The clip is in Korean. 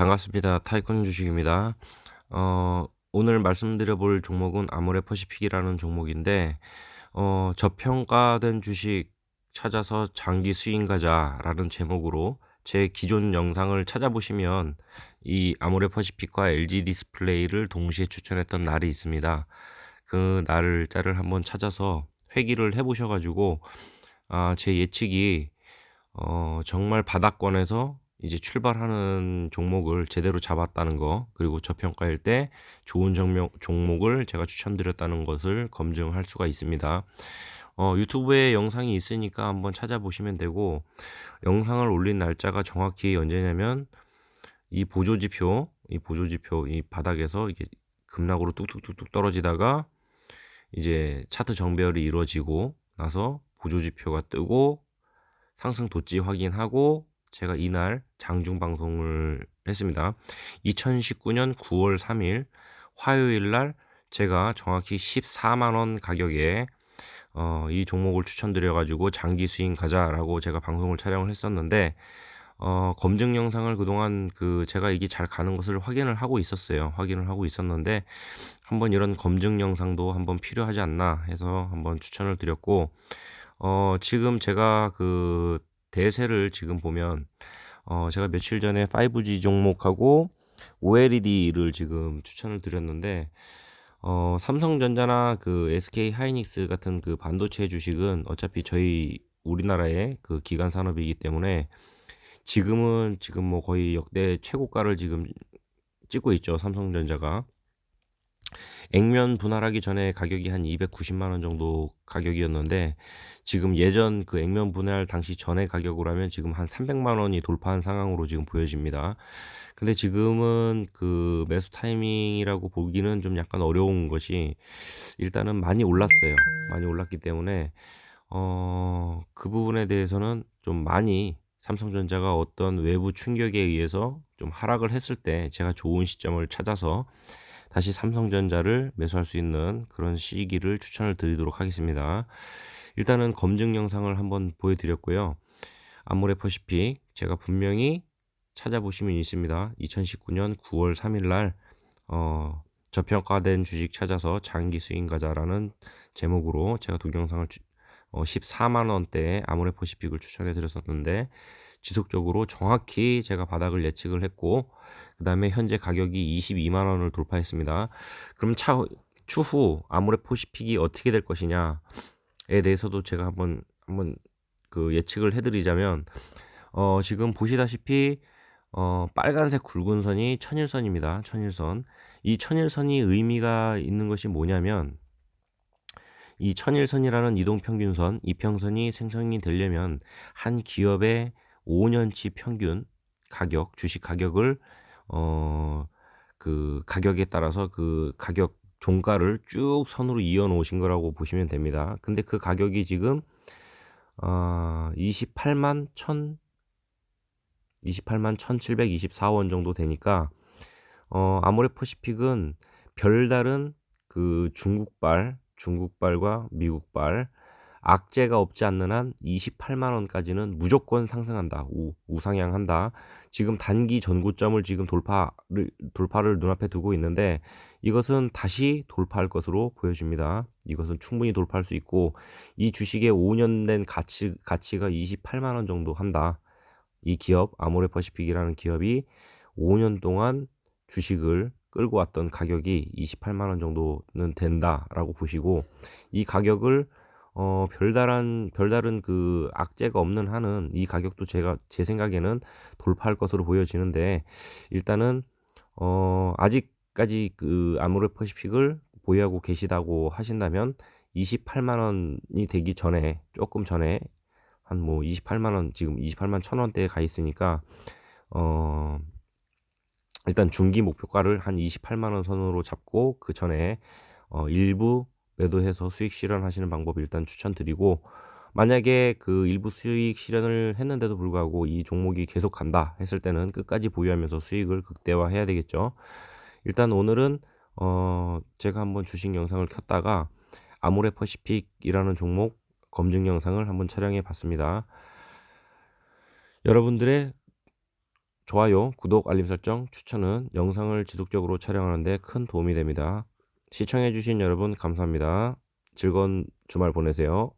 반갑습니다. 타이쿤 주식입니다. 어, 오늘 말씀드려 볼 종목은 아모레퍼시픽이라는 종목인데, 어, 저평가된 주식 찾아서 장기 수익 가자라는 제목으로 제 기존 영상을 찾아보시면 이 아모레퍼시픽과 LG 디스플레이를 동시에 추천했던 날이 있습니다. 그 날짜를 한번 찾아서 회귀를 해 보셔 가지고, 아, 제 예측이 어, 정말 바닥권에서 이제 출발하는 종목을 제대로 잡았다는 거, 그리고 저평가일 때 좋은 종목, 종목을 제가 추천드렸다는 것을 검증할 수가 있습니다. 어, 유튜브에 영상이 있으니까 한번 찾아보시면 되고, 영상을 올린 날짜가 정확히 언제냐면, 이 보조지표, 이 보조지표, 이 바닥에서 이게 급락으로 뚝뚝뚝뚝 떨어지다가, 이제 차트 정배열이 이루어지고 나서 보조지표가 뜨고, 상승 도치 확인하고, 제가 이날 장중 방송을 했습니다. 2019년 9월 3일 화요일 날 제가 정확히 14만 원 가격에 어, 이 종목을 추천드려 가지고 장기 수익 가자라고 제가 방송을 촬영을 했었는데 어, 검증 영상을 그동안 그 제가 이게 잘 가는 것을 확인을 하고 있었어요. 확인을 하고 있었는데 한번 이런 검증 영상도 한번 필요하지 않나 해서 한번 추천을 드렸고 어, 지금 제가 그 대세를 지금 보면 어 제가 며칠 전에 5G 종목하고 OLED를 지금 추천을 드렸는데 어 삼성전자나 그 SK 하이닉스 같은 그 반도체 주식은 어차피 저희 우리나라의 그 기간 산업이기 때문에 지금은 지금 뭐 거의 역대 최고가를 지금 찍고 있죠. 삼성전자가. 액면 분할하기 전에 가격이 한 290만 원 정도 가격이었는데 지금 예전 그 액면 분할 당시 전에 가격으로 하면 지금 한 300만 원이 돌파한 상황으로 지금 보여집니다. 근데 지금은 그 매수 타이밍이라고 보기는 좀 약간 어려운 것이 일단은 많이 올랐어요. 많이 올랐기 때문에 어, 그 부분에 대해서는 좀 많이 삼성전자가 어떤 외부 충격에 의해서 좀 하락을 했을 때 제가 좋은 시점을 찾아서 다시 삼성전자를 매수할 수 있는 그런 시기를 추천을 드리도록 하겠습니다. 일단은 검증 영상을 한번 보여드렸고요. 아모레퍼시픽 제가 분명히 찾아보시면 있습니다. 2019년 9월 3일 날 어, 저평가된 주식 찾아서 장기 수익 가자라는 제목으로 제가 동영상을 어, 14만 원대에 아모레퍼시픽을 추천해 드렸었는데 지속적으로 정확히 제가 바닥을 예측을 했고 그 다음에 현재 가격이 22만 원을 돌파했습니다. 그럼 차, 추후 아모레퍼시픽이 어떻게 될 것이냐에 대해서도 제가 한번 한번 그 예측을 해드리자면 어, 지금 보시다시피 어, 빨간색 굵은 선이 천일선입니다. 천일선. 이 천일선이 의미가 있는 것이 뭐냐면 이 천일선이라는 이동평균선, 이평선이 생성이 되려면 한 기업의 5년치 평균 가격, 주식 가격을 어 그 가격에 따라서 그 가격 종가를 쭉 선으로 이어 놓으신 거라고 보시면 됩니다. 근데 그 가격이 지금 어 28만 1 28만 1,724원 정도 되니까 어 아모레퍼시픽은 별다른 그 중국발, 중국발과 미국발 악재가 없지 않는 한 28만 원까지는 무조건 상승한다. 우, 우상향한다. 지금 단기 전고점을 지금 돌파를 돌파를 눈앞에 두고 있는데 이것은 다시 돌파할 것으로 보여집니다. 이것은 충분히 돌파할 수 있고 이 주식의 5년 된 가치 가치가 28만 원 정도 한다. 이 기업 아모레퍼시픽이라는 기업이 5년 동안 주식을 끌고 왔던 가격이 28만 원 정도는 된다라고 보시고 이 가격을 어 별다른 별다른 그 악재가 없는 한은 이 가격도 제가 제 생각에는 돌파할 것으로 보여지는데 일단은 어 아직까지 그 아모레퍼시픽을 보유하고 계시다고 하신다면 28만 원이 되기 전에 조금 전에 한 뭐 28만 원 지금 28만 천 원대에 가 있으니까 어 일단 중기 목표가를 한 28만 원 선으로 잡고 그 전에 어 일부 매도해서 수익 실현하시는 방법 일단 추천드리고 만약에 그 일부 수익 실현을 했는데도 불구하고 이 종목이 계속 간다 했을 때는 끝까지 보유하면서 수익을 극대화해야 되겠죠. 일단 오늘은 어 제가 한번 주식 영상을 켰다가 아모레퍼시픽이라는 종목 검증 영상을 한번 촬영해 봤습니다. 여러분들의 좋아요, 구독, 알림 설정, 추천은 영상을 지속적으로 촬영하는 데 큰 도움이 됩니다. 시청해 주신 여러분 감사합니다. 즐거운 주말 보내세요.